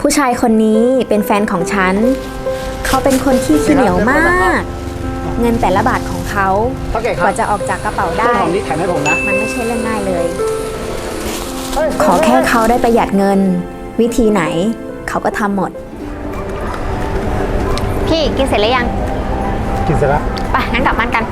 ผู้ชายคนนี้เป็นแฟนของฉัน เขาเป็นคนที่ขี้เหนียวมาก เงินแต่ละบาทของเขาเท่าแก่คกรับว่าจะออกจากกระเป๋าต้นได้ หอมนี้แถมให้ผมนะมันไม่ใช่เรื่องง่ายเลย เฮ้ยขอแค่เขาได้ประหยัดเงิน วิธีไหน เขาก็ทำหมด พี่กินเสร็จหรือยังกินเสร็จแล้วไปงั้นกลับบ้านกัน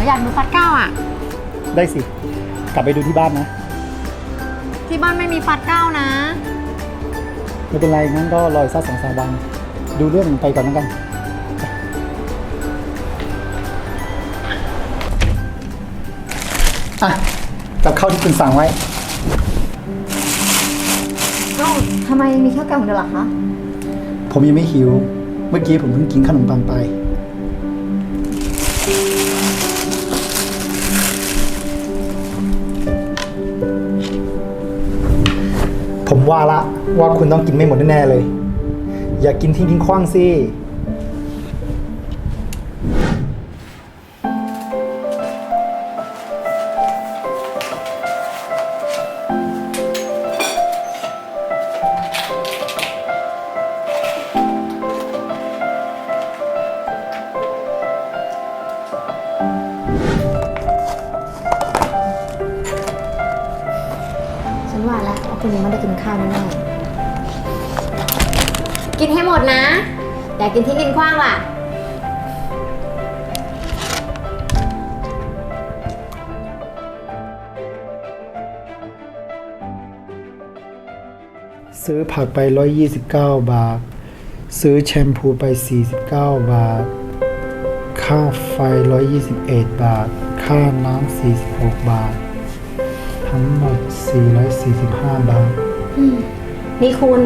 นูอยากดูฟัดเก้าอะ ได้สิ กลับไปดูที่บ้านนะ ที่บ้านไม่มีฟัดเก้านะ ไม่เป็นไรงั้นก็รออีกสักสองสามวันดูเรื่องไปก่อนแล้วกัน อะกับข้าวที่คุณสั่งไว้ทำไมมีข้าวกล่องเดียวหรอคะ ผมยังไม่หิว เมื่อกี้ผมเพิ่งกินขนมปังไป ว่าละว่าคุณต้องกินไม่หมดแน่ๆเลย อย่ากกินทิ้งทิ้งคว้างสิ คุณยังไม่ได้กินข้าวแน่ๆกินให้หมดนะอย่ากินทิ้งกินขว้างล่ะ ซื้อผักไป 129 บาท ซื้อแชมพูไป 49 บาท ค่าไฟ 121 บาท ค่าน้ำ46 บาททั้งหมด 445 บาท นี่คุณ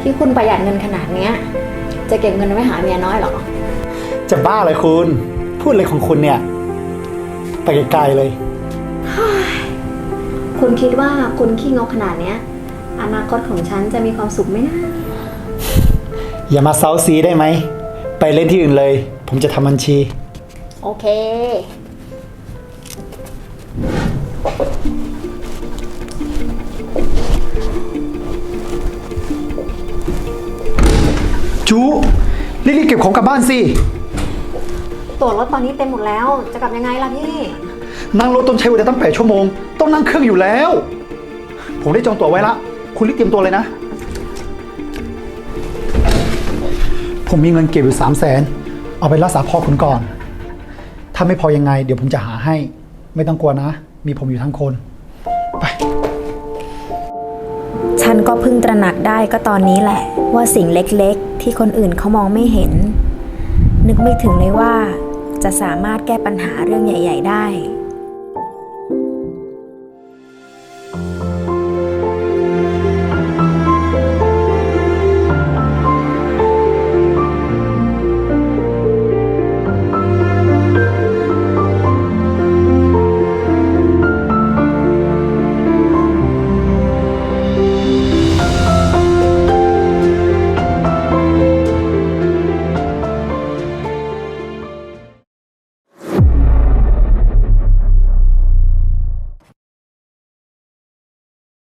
ที่คุณประหยัดเงินขนาดเนี้ย จะเก็บเงินไว้หาเมียน้อยเหรอ จะบ้าเลยคุณ พูดเลยของคุณเนี่ย ไปไกลๆเลย คุณคิดว่าคุณขี้งกขนาดเนี้ย อนาคตของฉันจะมีความสุขไหมนะ อย่ามาเซาซีได้ไหม ไปเล่นที่อื่นเลย ผมจะทำบัญชี โอเค รีบๆเก็บของกลับบ้านสิ ตั๋วรถตอนนี้เต็มหมดแล้ว จะกลับยังไงล่ะพี่ นั่งรถต้องใช้เวลาตั้งแปดชั่วโมง ต้องนั่งเครื่องอยู่แล้ว ผมได้จองตั๋วไว้ละ คุณรีบเตรียมตัวเลยนะ ผมมีเงินเก็บอยู่สามแสน เอาไปรักษาพ่อคุณก่อน ถ้าไม่พอยังไง เดี๋ยวผมจะหาให้ ไม่ต้องกลัวนะ มีผมอยู่ทั้งคน ไป ฉันก็เพิ่งตระหนักได้ก็ตอนนี้แหละ ว่าสิ่งเล็กๆ ที่คนอื่นเขามองไม่เห็น นึกไม่ถึงเลยว่าจะสามารถแก้ปัญหาเรื่องใหญ่ ๆ ได้